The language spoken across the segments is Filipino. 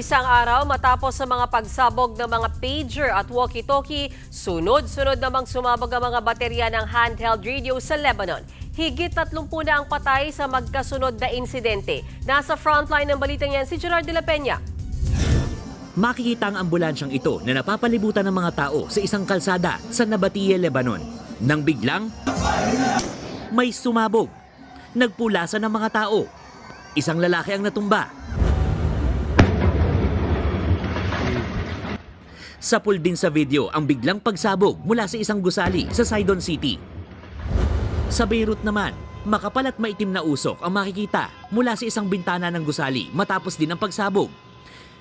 Isang araw matapos sa mga pagsabog ng mga pager at walkie-talkie, sunod-sunod namang sumabog ang mga baterya ng handheld radio sa Lebanon. Higit 30 na ang patay sa magkasunod na insidente. Nasa frontline ng balitang yan si Gerard de la Peña. Makikita ang ambulansyang ito na napapalibutan ng mga tao sa isang kalsada sa Nabatie, Lebanon. Nang biglang, may sumabog. Nagpulasa ng mga tao. Isang lalaki ang natumba. Sapul din sa video ang biglang pagsabog mula sa isang gusali sa Sidon City. Sa Beirut naman, makapal at maitim na usok ang makikita mula sa isang bintana ng gusali matapos din ang pagsabog.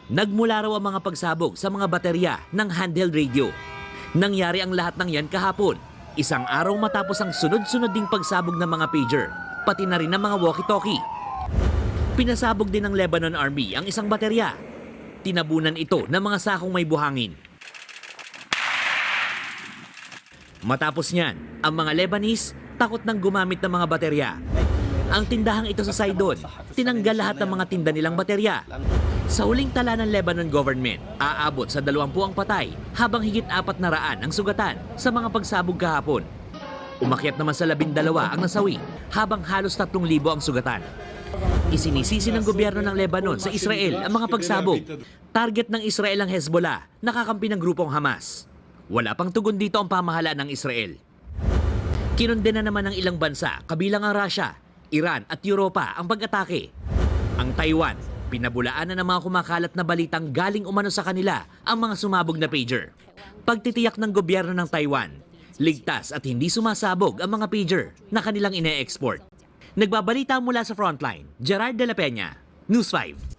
Nagmula raw ang mga pagsabog sa mga baterya ng handheld radio. Nangyari ang lahat ng yan kahapon, isang araw matapos ang sunod-sunod ding pagsabog ng mga pager, pati na rin ng mga walkie-talkie. Pinasabog din ng Lebanon Army ang isang baterya. Tinabunan ito ng mga sakong may buhangin. Matapos niyan, ang mga Lebanese takot nang gumamit ng mga baterya. Ang tindahang ito sa Sidon, tinanggal lahat ng mga tinda nilang baterya. Sa huling tala ng Lebanon government, aabot sa 20 ang patay habang higit apat na raan ang sugatan sa mga pagsabog kahapon. Umakyat naman sa labindalawa ang nasawi habang halos 3,000 ang sugatan. Isinisisi ng gobyerno ng Lebanon sa Israel ang mga pagsabog. Target ng Israel ang Hezbollah, nakakampi ng grupong Hamas. Wala pang tugon dito ang pamahalaan ng Israel. Kinondena naman ng ilang bansa, kabilang ang Russia, Iran at Europa ang pag-atake. Ang Taiwan, pinabulaan na ng mga kumakalat na balitang galing umano sa kanila ang mga sumabog na pager. Pagtitiyak ng gobyerno ng Taiwan, ligtas at hindi sumasabog ang mga pager na kanilang ine-export. Nagbabalita mula sa frontline, Gerard de la Peña, News 5.